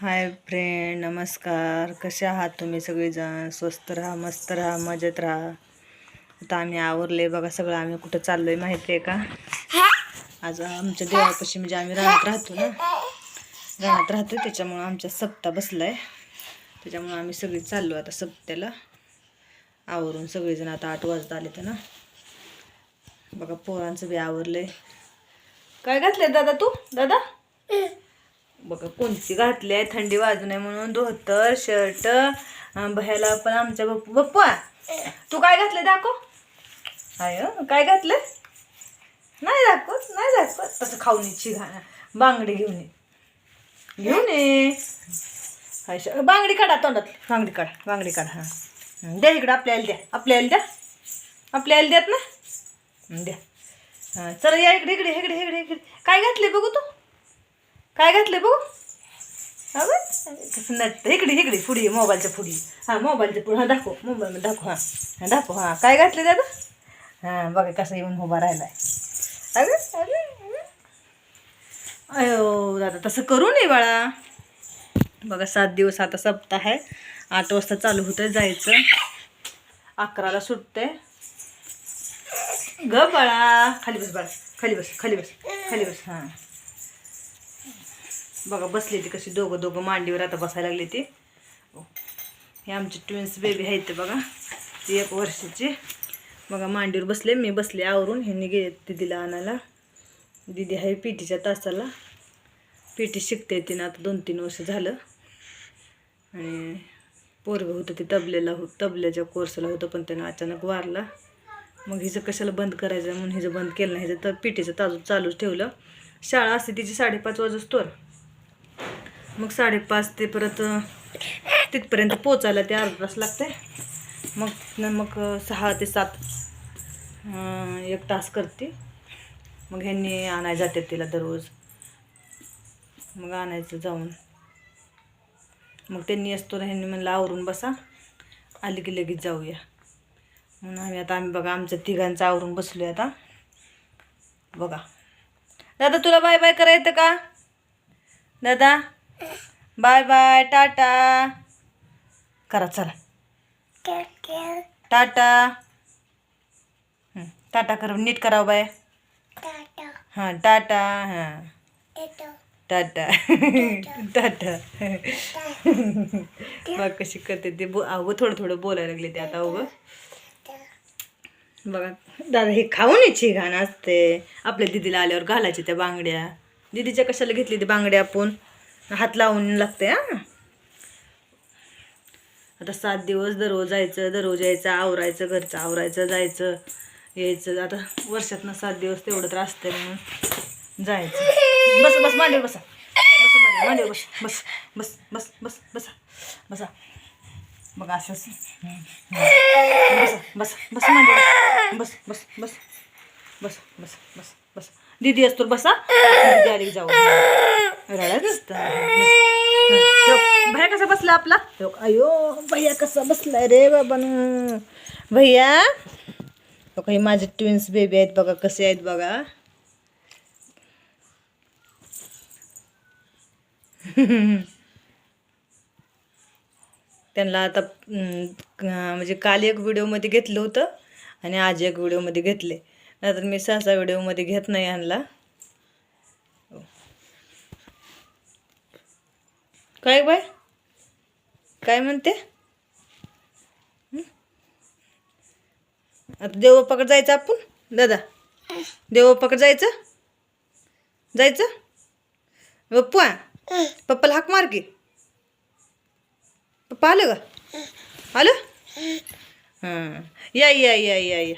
Hi friend नमस्कार. कसे आहात तुम्ही सगळेजण? स्वस्त राहा मस्त राहा मजेत राहा. आता आम्ही आवरले. बघा सगळं आम्ही कुठं चाललो आहे माहिती आहे का आज आमच्या देवापाशी म्हणजे आम्ही राहत राहतो ना? राहत राहतो त्याच्यामुळं आमच्या सप्ता बसला आहे त्याच्यामुळं आम्ही सगळी चाललो आता सप्त्याला. आवरून सगळेजण आता आठ वाजता आले तर ना? बघा पोरांचं बी आवरलंय. काय घातलंय दादा तू? दादा? बघा कोणती घातली आहे? थंडी वाजू नये म्हणून धोतर शर्ट भयाला पण आमच्या बप्पू बप्पू तू काय घातलं दाखव. आय काय घातलं? नाही दाखवत नाही दाखवत. तसं खाऊन इच्छी घा बांगडी घेऊन ये. घेऊन ये. हाय बांगडी काढा तोंडात. बांगडी काढा बांगडी काढा हां. हं, द्या इकडं आपल्याला द्या. आपल्याला द्या. आपल्याला द्यात ना? द्या. हां चला या इकडे इकडे इकडे इकडे इकडे. काय घातले बघू तू? काय घातले बघू? हा कसं नटतं. इकडे इकडे पुढे मोबाईलच्या पुढे. हां मोबाईलच्या पुढे. हां दाखव. मोबाईल दाखव. हां. हां दाखव. हां. काय घातले दादा? हां बघा कसं येऊन उभा राहिला आहे अगं अयो दादा तसं करू नये बाळा. बघा सात दिवस आता सप्ताह आहे. आठ वाजता चालू होतं जायचं. अकराला सुटते ग बाळा. खाली बस बाळा. खाली बस खाली बस खाली बस. हां. बघा बसली ती कशी दोघं दोघं मांडीवर आता बसायला लागली ती. हे आमची ट्विन्स बेबी आहेत बघा ती एक वर्षाची. बघा मांडीवर बसले मी बसले आवरून ह्यांनी गे दिदीला आणायला. दिदी आहे पी टीच्या तासाला. पी टी शिकते तिनं आता दोन तीन वर्ष झालं. आणि पोरगं होतं ते तबलेला हो तबल्याच्या कोर्सला होतं पण त्यानं अचानक वारला. मग हिचं कशाला बंद करायचं? म्हणून हिचं बंद केलं नाही. हिचं तर पी टीचं ताजू चालूच ठेवलं. शाळा असते तिची साडेपाच वाजोस्तोर मग साडेपाच ते परत तिथपर्यंत पोचायला ते अर्धा तास लागते मग न मग सहा ते सात एक तास करते. मग ह्यांनी आणायला जाते तिला दररोज. मग आणायचं जाऊन. मग त्यांनी असतो ह्यांनी म्हणलं आवरून बसा. आली की लगेच जाऊया. म्हणून आम्ही आता आम्ही बघा आमच्या तिघांचं आवरून बसलो आता. बघा. दादा तुला बाय बाय करायचं का? दादा? बाय बाय टाटा. करा चला. टाटा. हं, टाटा कर नीट करावं बाय. हां टाटा हां. टाटा. टाटा. बघ कशी करते ते. बो अवघं थोडं थोडं बोलायला लागले ते आता अवघं बघा दादा हे खाऊन यायची घाण असते. आपल्या दिदीला आल्यावर घालायची त्या बांगड्या. दिदीच्या कशाला घेतली ती बांगड्या आपण? हात लावून लागते हां. आता सात दिवस दररोज जायचं दररोज यायचं आवरायचं घरचं आवरायचं जायचं यायचं. आता वर्षातनं सात दिवस तेवढं तर असते म्हणून जायचं. बस बस मांडीवर बसा. बस मांडीवर मांडीवर बस. बस बस बस बस बसा. बसा. बघा असंच. हम्म, हम्म. बसा बस बस मांडीवर बस बस बस बस बस बस. बस. दीदी असतो बसा. दीदी आली जाऊ. रडत भैया कसा बसला आपला? अयो भैया कसा बसला रे बाबा भैया? तो काही माझे ट्विन्स बेबी आहेत बघा कसे आहेत बघा. त्यांना आता म्हणजे काल एक व्हिडिओमध्ये घेतलं होतं आणि आज एक व्हिडिओमध्ये घेतले नाहीतर मी सहसा व्हिडिओमध्ये घेत नाही आणला. काय बाय काय म्हणते? आता देवबाप्पाकडे जायचं आपण? दादा देवबाप्पाकडे जायचं? जायचं? पप्पा पप्पाला हाक मार की. पप्पा आलं का? आलं? हां. या या या या या.